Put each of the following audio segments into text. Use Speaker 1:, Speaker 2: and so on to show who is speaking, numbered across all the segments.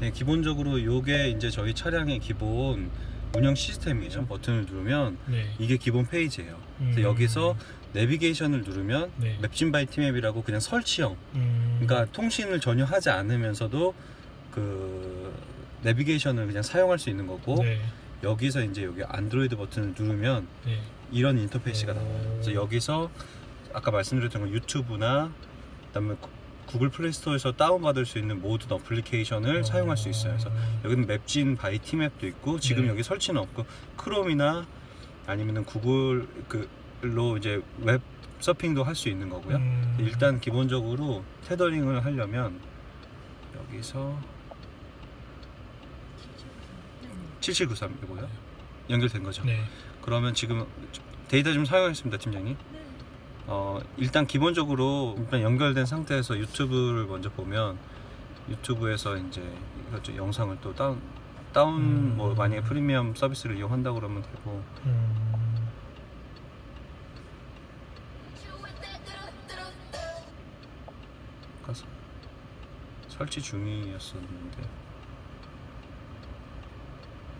Speaker 1: 네, 기본적으로 요게 이제 저희 차량의 기본 운영 시스템이에요. 버튼을 누르면
Speaker 2: 네.
Speaker 1: 이게 기본 페이지예요. 그래서
Speaker 2: 음.
Speaker 1: 여기서 내비게이션을 누르면
Speaker 2: 네.
Speaker 1: 맵진 바이 티맵이라고 그냥 설치형.
Speaker 2: 음.
Speaker 1: 그러니까 통신을 전혀 하지 않으면서도 그 내비게이션을 그냥 사용할 수 있는 거고
Speaker 2: 네.
Speaker 1: 여기서 이제 여기 안드로이드 버튼을 누르면
Speaker 2: 네.
Speaker 1: 이런 인터페이스가
Speaker 2: 오.
Speaker 1: 나와요. 그래서 여기서 아까 말씀드렸던 건 유튜브나 그다음에 구- 구글 플레이 스토어에서 다운받을 수 있는 모든 어플리케이션을 사용할 수 있어요. 그래서 여기는 맵진 바이 티맵도 있고 지금
Speaker 2: 네.
Speaker 1: 여기 설치는 없고 크롬이나 아니면은 구글 그로 이제 웹 서핑도 할 수 있는 거고요.
Speaker 2: 음.
Speaker 1: 일단 기본적으로 테더링을 하려면 여기서 7793이고요. 연결된 거죠.
Speaker 2: 네.
Speaker 1: 그러면 지금 데이터 좀 사용했습니다, 팀장님. 어, 일단 기본적으로 일단 연결된 상태에서 유튜브를 먼저 보면 유튜브에서 이제 이것저 영상을 또 다운 다운
Speaker 2: 음.
Speaker 1: 뭐 만약에 프리미엄 서비스를 이용한다 그러면 되고
Speaker 2: 음.
Speaker 1: 가서 설치 중이었었는데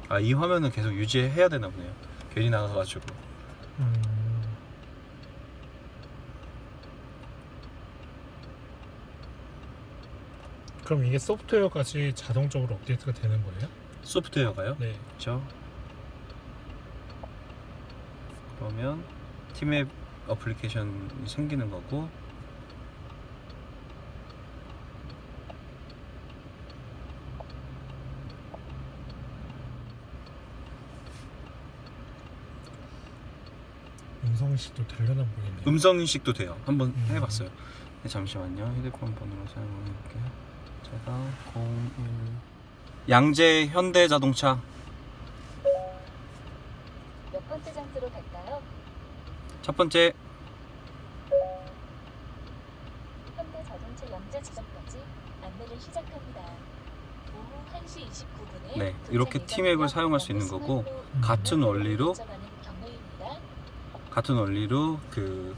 Speaker 1: 아 이 화면은 계속 유지해야 되나 보네요. 괜히 나가가지고
Speaker 2: 음. 그럼 이게 소프트웨어까지 자동적으로 업데이트가 되는 거예요?
Speaker 1: 소프트웨어가요.
Speaker 2: 네.
Speaker 1: 그렇죠. 그러면 팀앱 어플리케이션이 생기는 거고
Speaker 2: 음성 인식도 되려나 모르겠네요.
Speaker 1: 음성 인식도 돼요. 한번
Speaker 2: 음.
Speaker 1: 해봤어요. 네, 잠시만요. 휴대폰 번호로 사용해 볼게요. 제가 01 양재 현대자동차
Speaker 3: 몇 번째 장소로 갈까요?
Speaker 1: 첫 번째
Speaker 3: 현대 자동차 영자 지점까지 안내를 시작합니다. 오후 1시 29분에
Speaker 1: 네, 이렇게 팀앱을 사용할 수 있는 거고, 같은 원리로 같은 원리로 그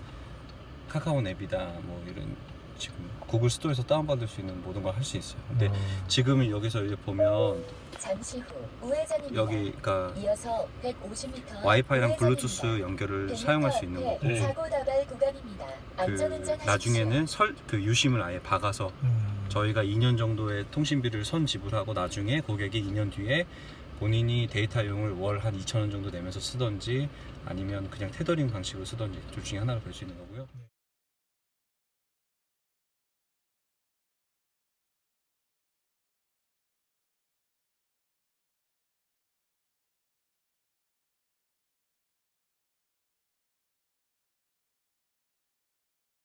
Speaker 1: 카카오 앱이다 뭐 이런 지금 구글 스토어에서 다운받을 수 있는 모든 걸 할 수 있어요. 근데
Speaker 2: 어.
Speaker 1: 지금 여기서 이제 보면
Speaker 3: 잠시 후 우회전입니다.
Speaker 1: 여기가
Speaker 3: 이어서 150m
Speaker 1: 와이파이랑 블루투스 연결을 사용할 수 있는 거고
Speaker 2: 네.
Speaker 3: 사고 다발 구간입니다.
Speaker 1: 그
Speaker 3: 안전운전하십시오.
Speaker 1: 나중에는 설 그 유심을 아예 박아서
Speaker 2: 음.
Speaker 1: 저희가 2년 정도의 통신비를 선 지불하고 나중에 고객이 2년 뒤에 본인이 데이터용을 월 한 2천 원 정도 내면서 쓰던지 아니면 그냥 테더링 방식으로 쓰던지 둘 중에 하나를 볼 수 있는 거고요.